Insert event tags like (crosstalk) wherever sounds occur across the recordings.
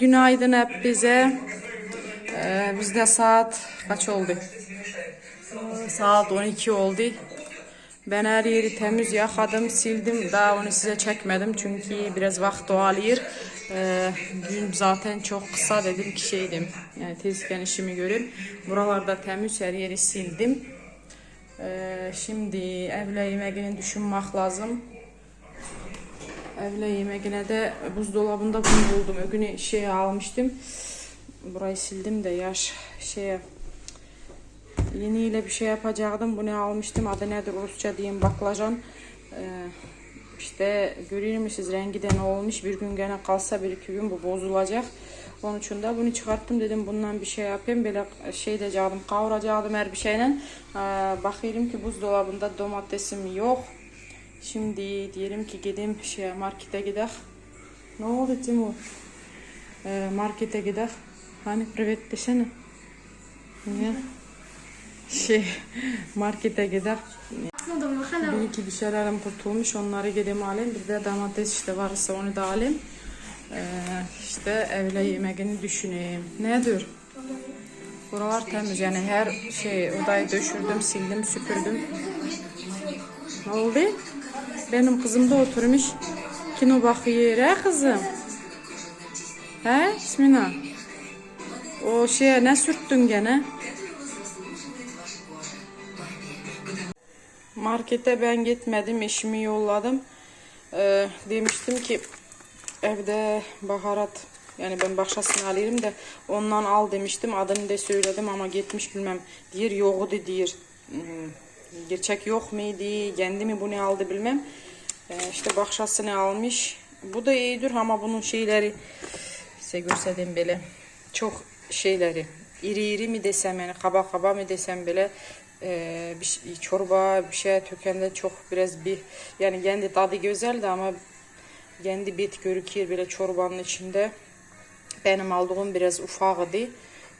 Günaydın hep bize. Ee, bizde saat kaç oldu? Saat 12 oldu. Ben her yeri temiz yakadım, sildim. Daha onu size çekmedim çünkü biraz vakit alıyor. Ee, gün zaten çok kısa dedim ki şeydim. Yani tezken işimi göreyim. Buralarda temiz her yeri sildim. Ee, şimdi evle yemeğini düşünmek lazım. Evle yemeğine de buzdolabında bunu buldum. O günü şey almıştım. Burayı sildim de yaş şeye yeniyle bir şey yapacaktım. Bunu almıştım. Adı nedir Rusça diyeyim baklajan. Ee, işte görüyor musunuz rengi de ne olmuş. Bir gün gene kalsa bir iki gün bu bozulacak. Onun için de bunu çıkarttım dedim bundan bir şey yapayım. Böyle şey diyecektim kavuracaktım her bir şeyle. Ee, bakıyorum ki buzdolabında domatesim yok. Şimdi diyelim ki gideyim şey markete gidelim. Ne oldu Timur? Ee, markete gidelim. Hani privet desene. Niye? Şey (laughs) markete gidelim. Bir iki bir şeylerim kurtulmuş onları gideyim alayım. Bir de domates işte varsa onu da alayım. Ee, işte evle yemeğini düşüneyim. Nedir? Buralar temiz yani her şey odayı döşürdüm, sildim, süpürdüm. Ne oldu? Benim kızım da oturmuş. Kino bakıyor. He kızım? He Bismillah. O şeye ne sürttün gene? Markete ben gitmedim. Eşimi yolladım. Ee, demiştim ki evde baharat yani ben başkasını alayım da ondan al demiştim. Adını da söyledim ama gitmiş bilmem. Diyor yoktu diyor. Hmm, Gerçek yok muydu? Kendi mi bunu aldı bilmem. Ee, işte bahşasını almış. Bu da iyidir ama bunun şeyleri size göstereyim böyle. Çok şeyleri iri iri mi desem yani kaba kaba mı desem bile e, bir şey- çorba bir şey tökende çok biraz bir yani kendi tadı güzeldi ama kendi bit görüküyor böyle çorbanın içinde. Benim aldığım biraz ufaktı.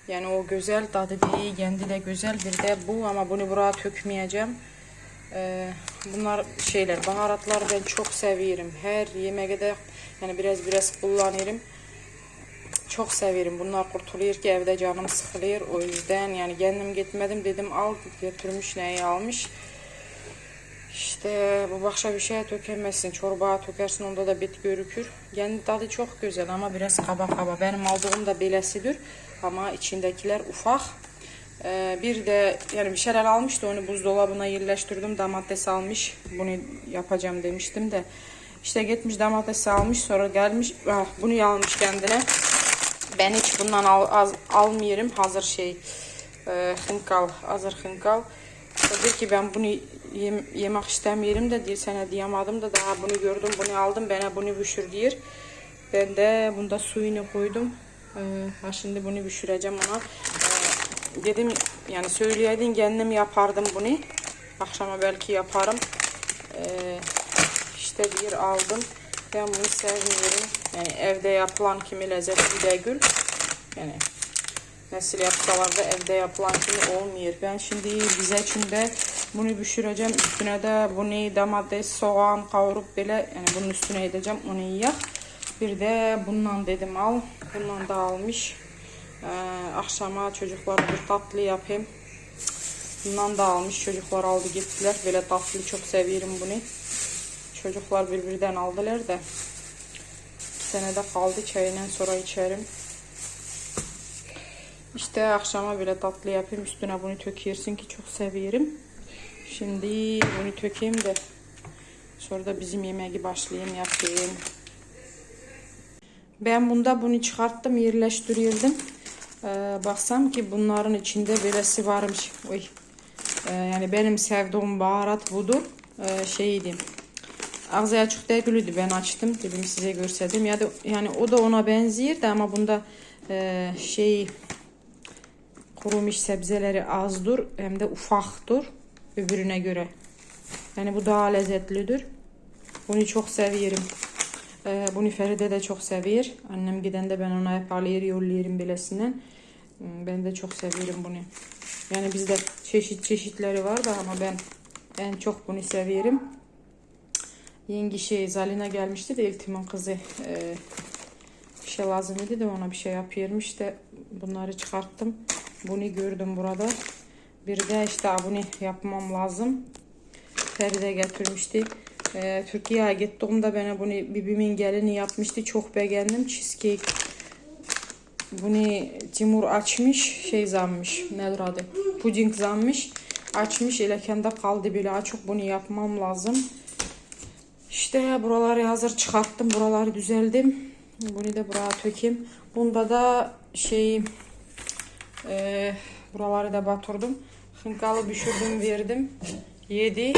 Yani o güzel tadı iyi, kendi de güzel bir de bu ama bunu buraya tökmeyeceğim. Ee, bunlar şeyler, baharatlar ben çok seviyorum. Her yemeğe yani biraz biraz kullanırım. Çok severim. Bunlar kurtuluyor ki evde canım sıkılıyor. O yüzden yani kendim gitmedim dedim al götürmüş neyi almış. İşte bu başka bir şeye tökemezsin. Çorba tökersin onda da bit görükür. Kendi tadı çok güzel ama biraz kaba kaba. Benim aldığım da belesidir. Ama içindekiler ufak. Ee, bir de yani bir şeyler almıştı onu buzdolabına yerleştirdim. Domates almış. Bunu yapacağım demiştim de. İşte gitmiş domates almış sonra gelmiş ah, bunu almış kendine. Ben hiç bundan al, az, almıyorum. Hazır şey e, hınkal, hazır hınkal. Dedi ki ben bunu yem, yemek istemiyorum da diye sana diyemedim da daha bunu gördüm bunu aldım bana bunu pişir diyor. Ben de bunda suyunu koydum. Ee, ha şimdi bunu pişireceğim ona. Ee, dedim yani söyleydin kendim yapardım bunu. Akşama belki yaparım. Ee, işte bir aldım. Ben bunu sevmiyorum. Yani evde yapılan kimi lezzetli de gül. Yani Nasıl yapsalar da evde yapılan gibi olmuyor. Ben şimdi bize içinde bunu pişireceğim. Üstüne de bunu domates, soğan kavurup böyle yani bunun üstüne edeceğim. Onu yiyek. Bir de bundan dedim al. Bundan da almış. Ee, akşama çocuklara bir tatlı yapayım. Bundan da almış. Çocuklar aldı gittiler. Böyle tatlı çok seviyorum bunu. Çocuklar birbirinden aldılar da. İki tane kaldı. Çayından sonra içerim. İşte akşama böyle tatlı yapayım. Üstüne bunu töküyorsun ki çok seviyorum. Şimdi bunu tökeyim de sonra da bizim yemeği başlayayım yapayım. Ben bunda bunu çıkarttım yerleştiriyordum. Ee, baksam ki bunların içinde böylesi varmış. Oy. Ee, yani benim sevdiğim baharat budur. Ee, şeydi. Ağzı açık değildi. Ben açtım. Dedim size gösterdim. Ya da yani o da ona benziyor da ama bunda e, şey kurumuş sebzeleri azdır hem de ufaktır öbürüne göre. Yani bu daha lezzetlidir. Bunu çok seviyorum. Ee, bunu Feride de çok seviyor. Annem gidende ben ona hep alır yollayırım bilesinden. Hmm, Ben de çok seviyorum bunu. Yani bizde çeşit çeşitleri var da ama ben en çok bunu seviyorum. Yengi şey Zalina gelmişti de İltim'in kızı. Ee, bir şey lazım idi de ona bir şey yapıyorum. İşte bunları çıkarttım. Bunu gördüm burada. Bir de işte bunu yapmam lazım. Feride getirmişti. Ee, Türkiye'ye gittiğimde bana bunu bibimin gelini yapmıştı. Çok beğendim. Cheesecake. Bunu Timur açmış. Şey zanmış. Nedir adı? Puding zanmış. Açmış. Elekende kaldı bile açık. Bunu yapmam lazım. İşte buraları hazır çıkarttım. Buraları düzeldim. Bunu da buraya tökeyim. Bunda da şey e, buraları da batırdım. Hınkalı düşürdüm verdim. Yedi.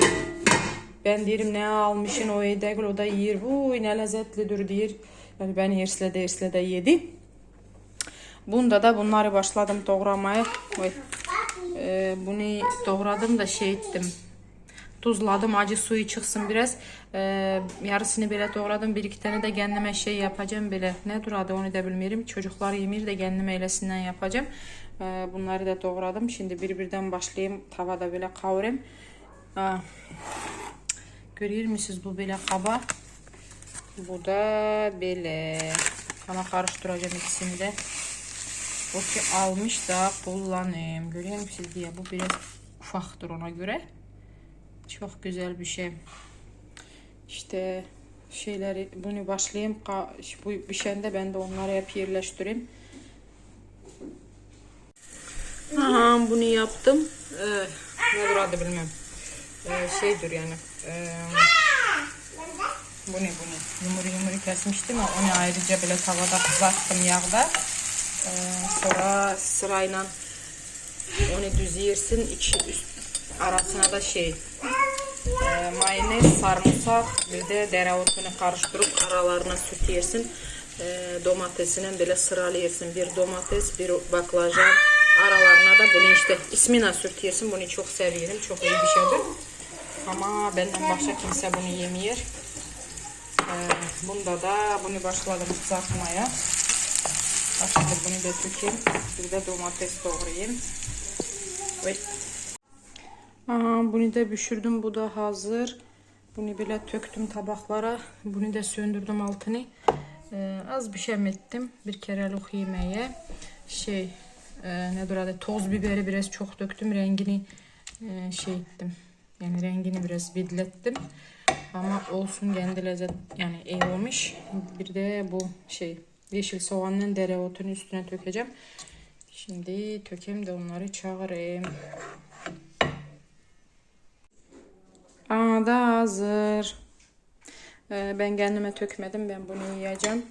Ben derim ne almışın o yedek o da yer. Bu ne lezzetlidir diyor. Yani ben yerslede yerslede yedi. Bunda da bunları başladım doğramaya. E, bunu doğradım da şey ettim. Tuzladım acı suyu çıksın biraz. Ee, yarısını bile doğradım. Bir iki tane de kendime şey yapacağım bile. Ne duradı onu da bilmiyorum. Çocuklar yemir de kendime eylesinden yapacağım. Ee, bunları da doğradım. Şimdi bir birden başlayayım. Tavada bile kavurayım. Aa, görüyor musunuz bu bile kaba? Bu da böyle. Sana karıştıracağım ikisini de. O ki almış da kullanayım. Görüyor musunuz diye. Bu biraz ufaktır ona göre. Çok güzel bir şey. İşte şeyleri bunu başlayayım. Bu pişende ben de onları hep yerleştireyim. Aha bunu yaptım. Ee, nedir adı bilmem. Ee, şeydir yani. Ee, bu ne bu ne? Yumuru yumuru kesmiştim ama onu ayrıca bile tavada kızarttım yağda. Ee, sonra sırayla onu düz yersin. Üst arasına da şey e, mayonez, sarımsak bir de dereotunu karıştırıp aralarına süt yersin. E, domatesine böyle sıralı. Bir domates, bir baklajan. Aralarına da bunu işte ismine süt yersin. Bunu çok seviyorum. Çok iyi bir şeydir. Ama benden başka kimse bunu yemiyor. E, bunda da bunu başladım kızartmaya. Başka bunu da dökeyim. Bir de domates doğrayayım. Evet. Aha, bunu da pişirdim. Bu da hazır. Bunu bile töktüm tabaklara. Bunu da söndürdüm altını. Ee, az bir şey ettim. Bir kerelik yemeğe. Şey e, nedir adı? Toz biberi biraz çok döktüm. Rengini e, şey ettim. Yani rengini biraz bidlettim. Ama olsun kendi lezzet yani iyi olmuş. Bir de bu şey yeşil soğanın dereotunu üstüne dökeceğim. Şimdi tökeyim de onları çağırayım. Aa da hazır. Ee, ben kendime tökmedim. Ben bunu yiyeceğim.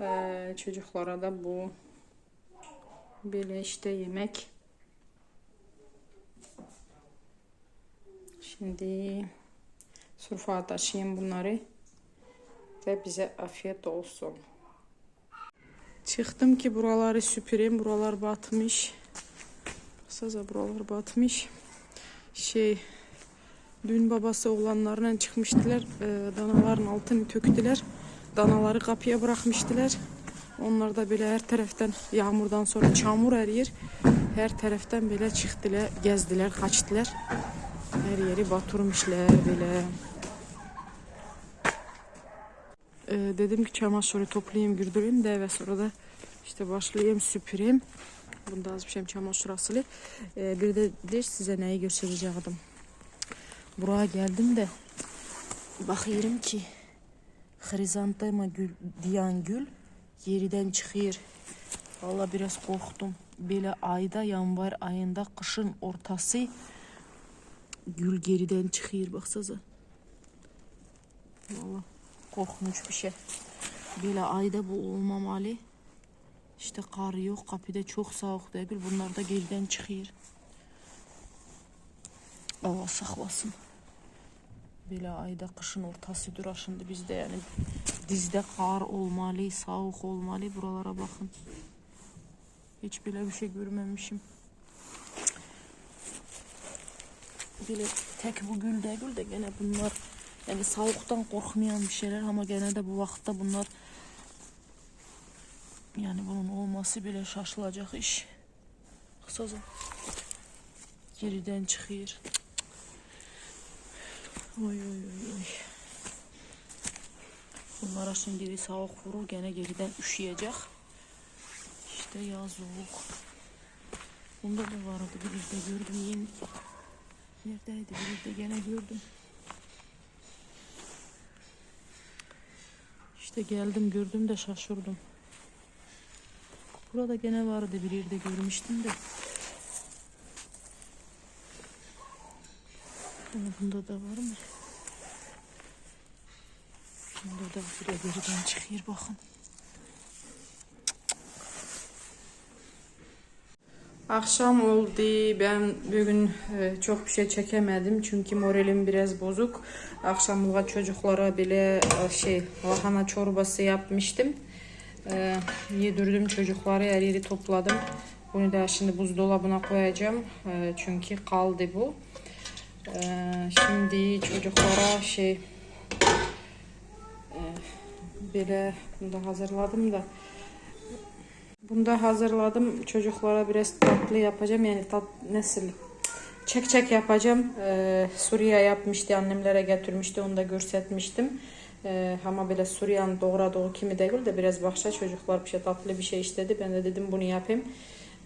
Ee, çocuklara da bu böyle işte yemek. Şimdi surfa taşıyayım bunları. Ve bize afiyet olsun. Çıktım ki buraları süpüreyim. Buralar batmış. Saza buralar batmış. Şey Dün babası oğlanlarla çıkmıştılar. Ee, danaların altını töktüler. Danaları kapıya bırakmıştılar. Onlar da böyle her taraftan yağmurdan sonra çamur her yer. Her taraftan böyle çıktılar, gezdiler, kaçtılar. Her yeri batırmışlar böyle. Ee, dedim ki çamaşırı toplayayım, gürdüreyim de ve sonra da işte başlayayım süpüreyim. Bunda az bir şey çamaşır asılı. Ee, bir de, de size neyi gösterecektim. Buraya geldim de bakıyorum ki hrizantema gül diyen gül yeriden çıkıyor. Valla biraz korktum. Böyle ayda yanvar ayında kışın ortası gül geriden çıkıyor baksanıza. Valla korkunç bir şey. Böyle ayda bu olmamalı. İşte kar yok kapıda çok soğuk değil. Bunlar da geriden çıkıyor. Allah saklasın. Böyle ayda kışın ortasıdır ha şimdi bizde yani dizde kar olmalı, soğuk olmalı. Buralara bakın. Hiç böyle bir şey görmemişim. Böyle tek bu gül de gül de gene bunlar yani soğuktan korkmayan bir şeyler ama gene de bu vakitte bunlar yani bunun olması bile şaşılacak iş. Kısaca geriden çıkıyor. Oy oy oy oy. Bunlara şimdi soğuk vurur gene geriden üşüyecek. İşte yaz soğuk. Bunda da vardı bir de gördüm yeni. Neredeydi bir de gene gördüm. İşte geldim gördüm de şaşırdım. Burada gene vardı bir yerde görmüştüm de. Ama bunda da var mı? Bunda da bir de geriden çıkıyor bakın. Akşam oldu. Ben bugün e, çok bir şey çekemedim çünkü moralim biraz bozuk. Akşamlığa çocuklara bile şey lahana çorbası yapmıştım. E, yedirdim çocukları her yeri topladım. Bunu da şimdi buzdolabına koyacağım E, çünkü kaldı bu. Şimdi çocuklara şey e, bunu da hazırladım da bunu da hazırladım. Çocuklara biraz tatlı yapacağım. Yani tat nasıl? Çek çek yapacağım. Ee, Suriye yapmıştı. Annemlere getirmişti. Onu da görsetmiştim. Ee, ama böyle Suriye'nin doğradığı kimi değil de biraz bakışa çocuklar bir şey tatlı bir şey istedi. Ben de dedim bunu yapayım.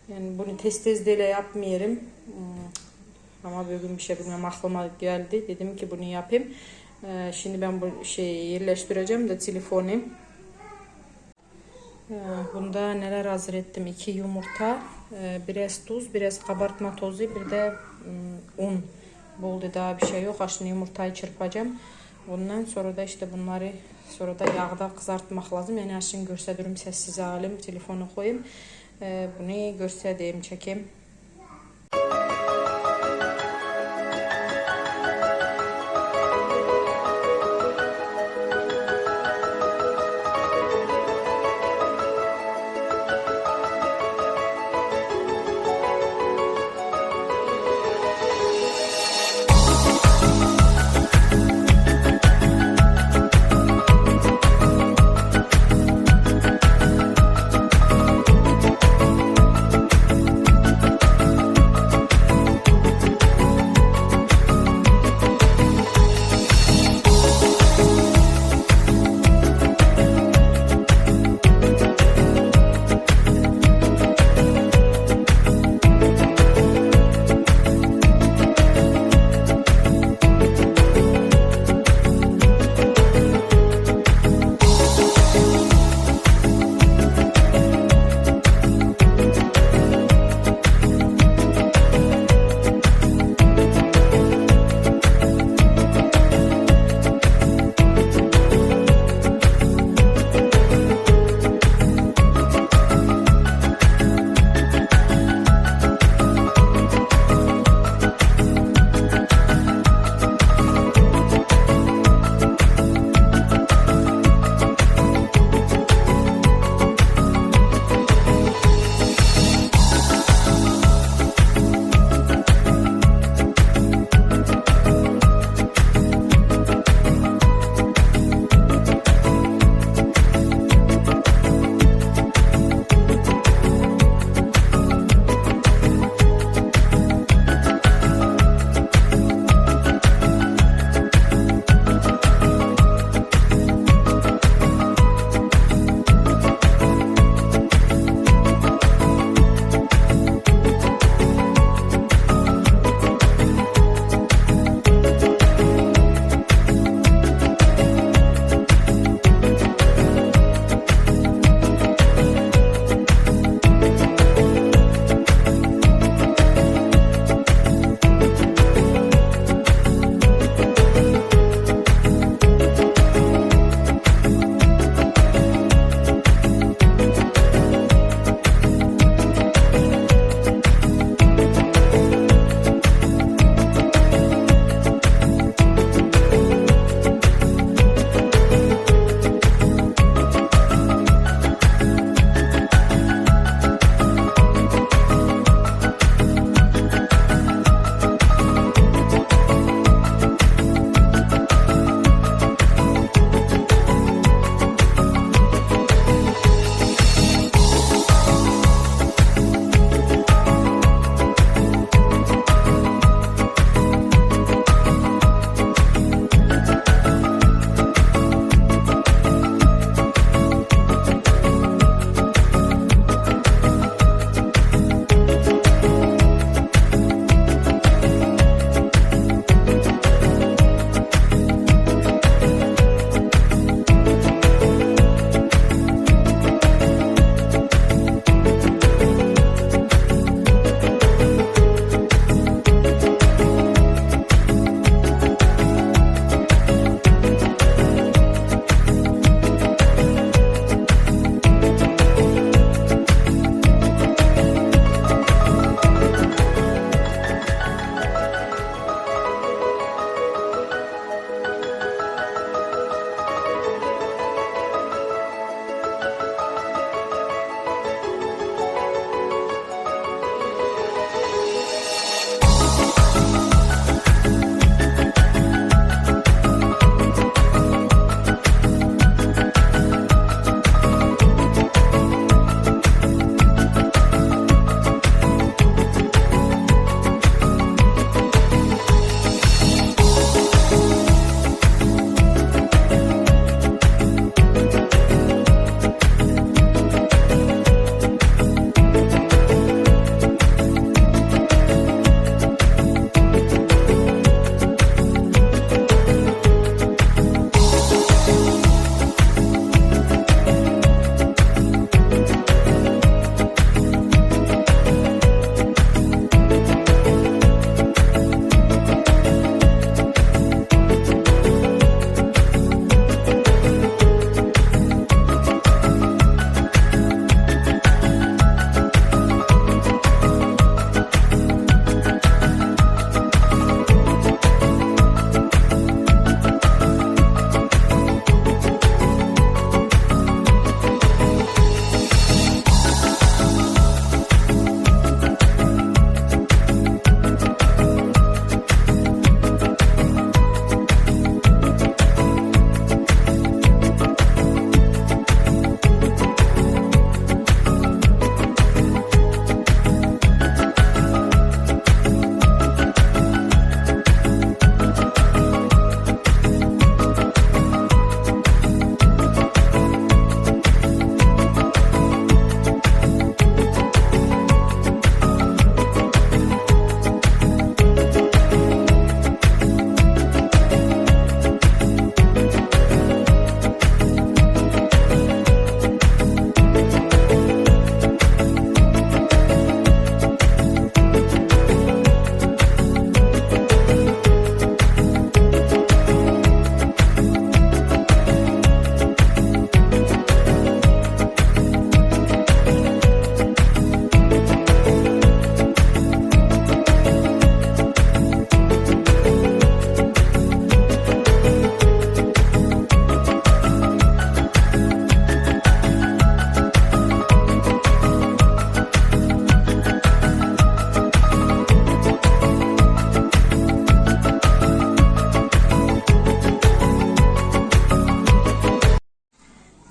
Yani bunu tez tez de yapmayayım. Hmm. Ama bugün bir şey bilmem aklıma geldi. Dedim ki bunu yapayım. Ee, şimdi ben bu şeyi yerleştireceğim de telefonu. Ee, Bunda neler hazır ettim? 2 yumurta, e, biraz tuz, biraz kabartma tozu, bir de mm, un. Boldu daha bir şey yok. Şimdi yumurtayı çırpacağım. Ondan sonra da işte bunları sonra da yağda kızartmak lazım. Yani şimdi gösteririm sessiz alayım, telefonu koyayım. Ee, Bunu göstereyim, çekeyim.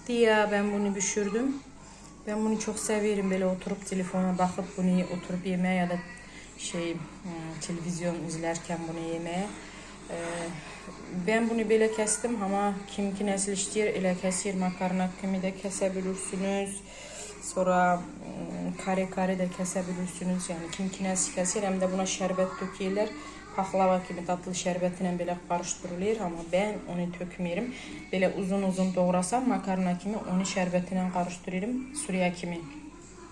Da ben bunu düşürdüm. Ben bunu çok severim böyle oturup telefona bakıp bunu oturup yemeye ya da şey hmm, televizyon izlerken bunu yemeye. Ee, ben bunu böyle kestim ama kimki nasıl istiyor ile kesir makarna kimi de kesebilirsiniz. Sonra hmm, kare kare de kesebilirsiniz. Yani kimki nasıl kesir hem de buna şerbet döküyorlar. Pahlava gibi tatlı şerbetine böyle karıştırılır ama ben onu tökmüyorum. Böyle uzun uzun doğrasam makarna kimi onu şerbetine karıştırırım. Suriye kimi.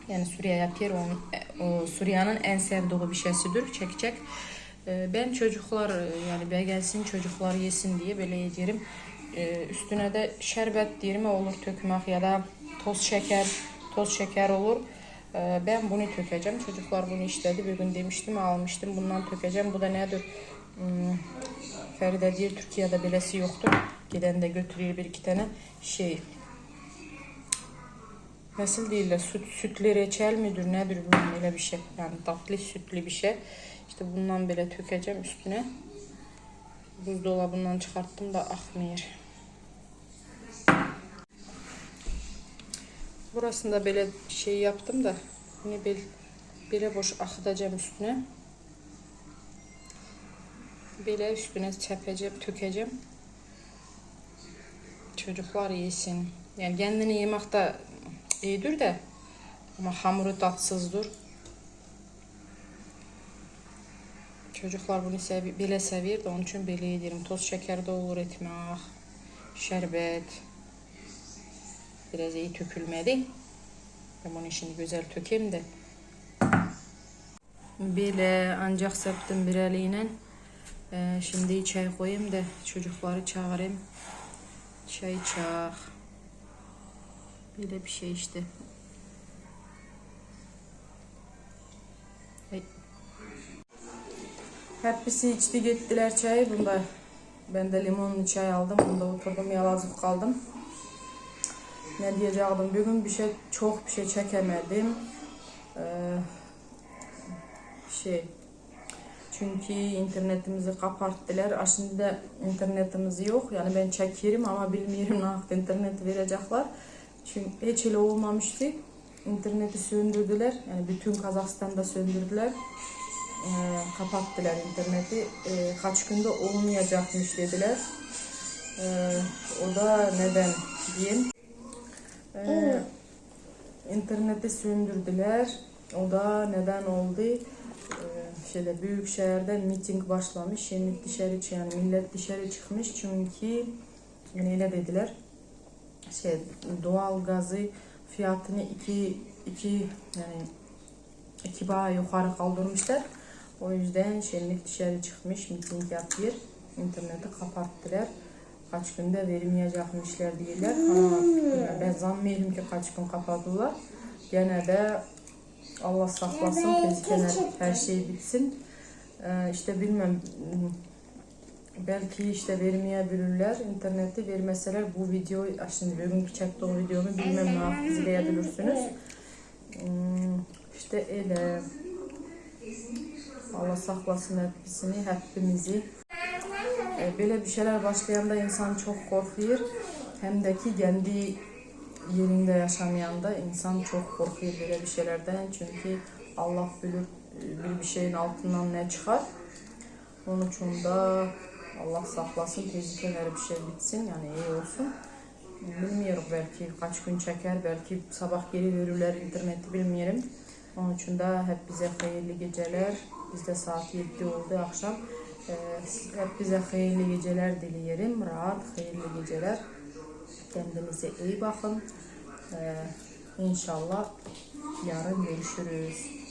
Yani Suriye yapıyor. Onu, o Suriye'nin en sevdiği bir şeysidir. Çekecek. Ee, Ben çocuklar e, yani ben gelsin çocuklar yesin diye böyle yedirim. Üstüne de şerbet dirme olur tökmek ya da toz şeker, toz şeker olur. Ee, Ben bunu tökeceğim. Çocuklar bunu istedi. Bir gün demiştim almıştım. Bundan tökeceğim. Bu da nedir? Hmm, Feride diye Türkiye'de bilesi yoktur. Giden de götürüyor bir iki tane şey. Nasıl değiller? Süt, sütlü reçel midir nedir bilmem öyle bir şey. Yani tatlı sütlü bir şey. İşte bundan böyle tökeceğim üstüne. Buzdolabından çıkarttım da akmıyor. Burasında böyle şey yaptım da yine bir böyle boş akıtacağım üstüne. Böyle üstüne çepeceğim, tökeceğim. Çocuklar yesin. Yani kendini yemek de iyidir de ama hamuru tatsızdır. Çocuklar bunu sev bile seviyor da onun için böyle yedim. Toz şeker de olur etmek, şerbet. Biraz iyi tökülmedi. Ben bunu şimdi güzel tökeyim de. Böyle ancak septim bir eliyle. Ee, şimdi çay koyayım da çocukları çağırayım. Çay çağır. Böyle bir şey işte. Hey. Hepsi içti gittiler çayı. Bunda ben de limonlu çay aldım. Bunda oturdum yalazıp kaldım. Ne diyecektim? Bugün bir şey çok bir şey çekemedim. Ee, şey çünkü internetimizi kapattılar. Aslında internetimiz yok. Yani ben çekerim ama bilmiyorum ne vakit internet verecekler. Çünkü hiç öyle olmamıştı. İnterneti söndürdüler. Yani bütün Kazakistan'da söndürdüler. Ee, kapattılar interneti. Ee, kaç günde olmayacakmış dediler. Ee, o da neden diyeyim. Ee, interneti söndürdüler. O da neden oldu? Ee, şeyde büyük şehirde miting başlamış. Şimdi dışarı yani millet dışarı çıkmış çünkü yani öyle dediler. Şey doğal gazı fiyatını iki iki yani iki bağ yukarı kaldırmışlar. O yüzden şenlik dışarı çıkmış, miting yapıyor. İnterneti kapattılar. Kaç günde verilmeyecekmişler diyorlar. Ama ben zannediyorum ki kaç gün kapadılar. Gene de Allah saklasın, tezken her şey bitsin. Ee, işte bilmem belki işte vermeyebilirler interneti vermeseler bu video şimdi bugünkü çektiğim videomu bilmem ne yapıp izleyebilirsiniz. Hmm, işte öyle. Allah saklasın hepsini, hepimizi. E, Böyle bir şeyler başlayanda insan çok korkuyor. Hem de ki kendi yerinde yaşamayan da insan çok korkuyor böyle bir şeylerden. Çünkü Allah bilir bir bir şeyin altından ne çıkar. Onun için de Allah saklasın tezlikler bir şey bitsin yani iyi olsun. Bilmiyorum belki kaç gün çeker belki sabah geri verirler interneti bilmiyorum. Onun için de hep bize hayırlı geceler. Bizde saat 7 oldu akşam. Sizə bizə xeyirli gecələr diləyirəm. Rahat, xeyirli gecələr. Kəndinizə iyi baxın. İnşallah yarın görüşürüz.